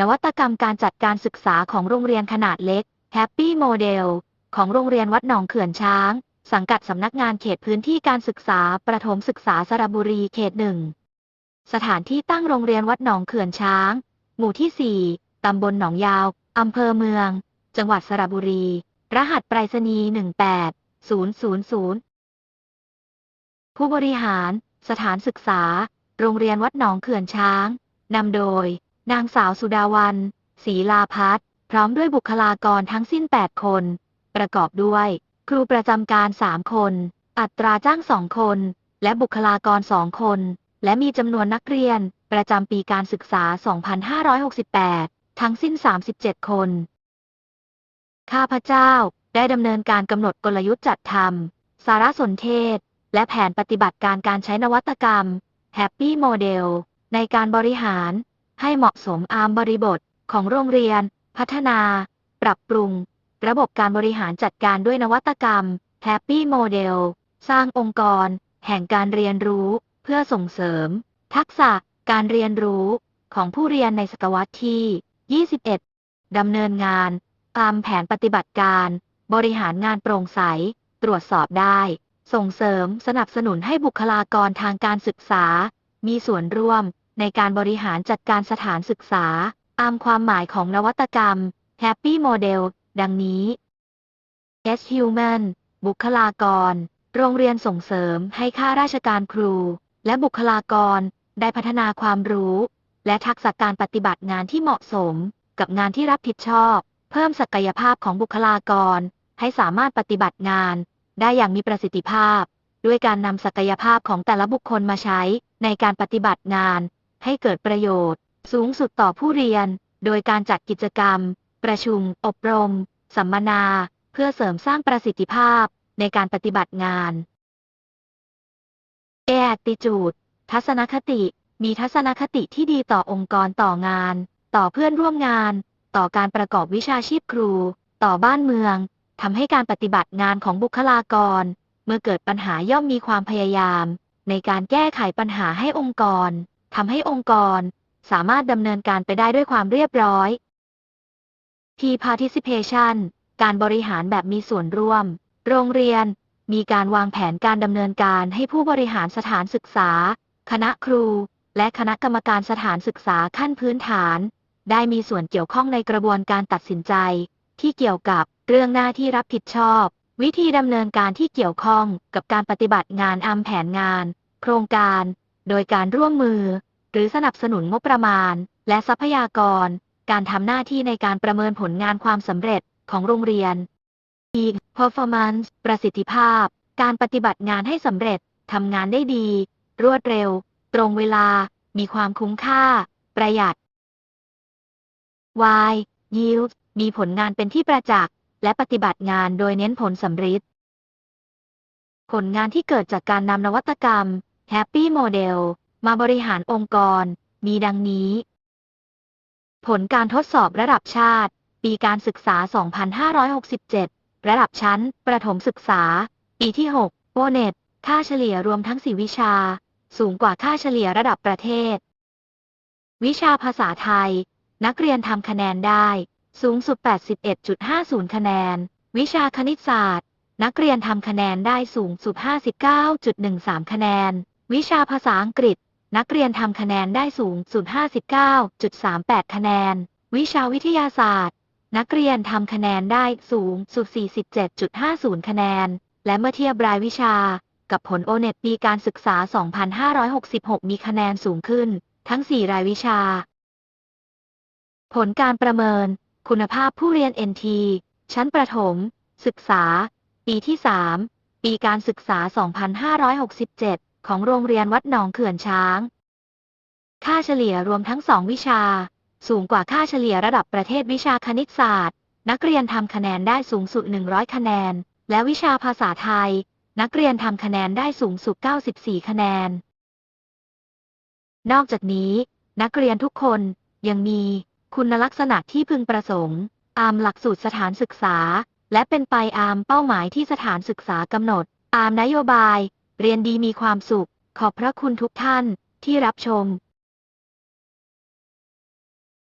นวัตกรรมการจัดการศึกษาของโรงเรียนขนาดเล็ก Happy Model ของโรงเรียนวัดหนองเขื่อนช้าง สังกัดสำนักงานเขตพื้นที่การศึกษา ประถมศึกษาสระบุรีเขตหนึ่ง สถานที่ตั้งโรงเรียนวัดหนองเขื่อนช้าง หมู่ที่ 4 ตำบลหนองยาว อำเภอเมือง จังหวัดสระบุรี รหัสไปรษณีย์18000 ผู้บริหาร สถานศึกษา โรงเรียนวัดหนองเขื่อนช้าง นำโดย นางสาวสุดาวันศรีลาพัฒน์พร้อมด้วยบุคลากรทั้งสิ้น 8 คน ประกอบด้วย ครูประจำการ 3 คน อัตราจ้าง 2 คน และบุคลากร 2 คน และมีจำนวนนักเรียน ประจำปีการศึกษา 2568 ทั้งสิ้น 37 คน ข้าพเจ้าได้ดำเนินการกำหนดกลยุทธ์จัดทำสารสนเทศ และแผนปฏิบัติการการใช้นวัตกรรม Happy Model ในการบริหาร ให้เหมาะสมอามบริบทของโรงเรียน พัฒนา ปรับปรุง ระบบการบริหารจัดการด้วยนวัตกรรม Happy Model สร้างองค์กร แห่งการเรียนรู้ เพื่อส่งเสริม ทักษะการเรียนรู้ของผู้เรียนในศตวรรษที่ 21 ดำเนินงาน ตามแผนปฏิบัติการ บริหารงานโปร่งใส ตรวจสอบได้ ส่งเสริมสนับสนุนให้บุคลากรทางการศึกษา มีส่วนร่วม ในการบริหารจัดการสถานศึกษาตามความหมายของนวัตกรรม Happy Model ดังนี้ S Human บุคลากร โรงเรียนส่งเสริมให้ข้าราชการครู และบุคลากรได้พัฒนาความรู้ และทักษะการปฏิบัติงานที่เหมาะสม กับงานที่รับผิดชอบ เพิ่มศักยภาพของบุคลากร ให้สามารถปฏิบัติงาน ได้อย่างมีประสิทธิภาพ ด้วยการนำศักยภาพของแต่ละบุคคลมาใช้ในการปฏิบัติงาน ให้เกิดประโยชน์ สูงสุดต่อผู้เรียน โดยการจัดกิจกรรม ประชุม อบรม สัมมนา เพื่อเสริมสร้างประสิทธิภาพในการปฏิบัติงาน a attitude ทัศนคติ มีทัศนคติที่ดีต่อองค์กรต่องาน ต่อเพื่อนร่วมงาน ต่อการประกอบวิชาชีพครู ต่อบ้านเมืองทำให้การปฏิบัติงานของบุคลากร เมื่อเกิดปัญหาย่อมมีความพยายาม ในการแก้ไขปัญหาให้องค์กร ทำให้องค์กร สามารถดำเนินการไปได้ด้วยความเรียบร้อย P participation การบริหารแบบมีส่วนร่วม โรงเรียน มีการวางแผนการดำเนินการให้ผู้บริหารสถานศึกษา คณะครู และคณะกรรมการสถานศึกษาขั้นพื้นฐาน ได้มีส่วนเกี่ยวข้องในกระบวนการตัดสินใจ ที่เกี่ยวกับเรื่องหน้าที่รับผิดชอบ วิธีดำเนินการที่เกี่ยวข้องกับการปฏิบัติงานอำแผนงาน โครงการ โดยการร่วมมือ หรือสนับสนุนงบประมาณ และทรัพยากร การทำหน้าที่ในการประเมินผลงานความสำเร็จของโรงเรียน อีก performance ประสิทธิภาพ การปฏิบัติงานให้สำเร็จ ทำงานได้ดี รวดเร็ว ตรงเวลา มีความคุ้มค่า ประหยัด Y yield มีผลงานเป็นที่ประจักษ์ และปฏิบัติงานโดยเน้นผลสำฤทธิ์ผลงานที่เกิดจากการนำนวัตกรรม Happy Model มาบริหารองค์กร มีดังนี้ ผลการทดสอบระดับชาติ ปีการศึกษา 2567 ระดับชั้น ประถมศึกษา ปีที่6โบเน็ตค่าเฉลี่ยรวมทั้ง 4 วิชา สูงกว่าค่าเฉลี่ยระดับประเทศ วิชาภาษาไทย นักเรียนทำคะแนนได้ สูงสุด 81.50 คะแนน วิชาคณิตศาสตร์ นักเรียนทำคะแนนได้สูงสุด 59.13 คะแนน วิชาภาษาอังกฤษ นักเรียนทำคะแนนได้สูงสุด 59.38 คะแนน วิชาวิทยาศาสตร์ นักเรียนทำคะแนนได้สูงสุด 47.50 คะแนน และเมื่อเทียบรายวิชา กับผลโอเน็ตปีการศึกษา 2566 มีคะแนนสูงขึ้น ทั้ง 4 รายวิชา ผลการประเมิน คุณภาพผู้เรียน NT ชั้นประถม ศึกษา ปีที่ 3 ปีการศึกษา 2567 ของโรงเรียนวัดหนองเขื่อนช้าง ค่าเฉลี่ยรวมทั้ง2วิชา สูงกว่าค่าเฉลี่ยระดับประเทศวิชาคณิตศาสตร์ นักเรียนทำคะแนนได้สูงสุด 100 คะแนน และวิชาภาษาไทย นักเรียนทำคะแนนได้สูงสุด 94 คะแนน นอกจากนี้ นักเรียนทุกคนยังมีคุณลักษณะที่พึงประสงค์ ตามหลักสูตรสถานศึกษา และเป็นไปตามเป้าหมายที่สถานศึกษากำหนด ตามนโยบาย เรียนดีมีความสุข ขอบพระคุณทุกท่านที่รับชม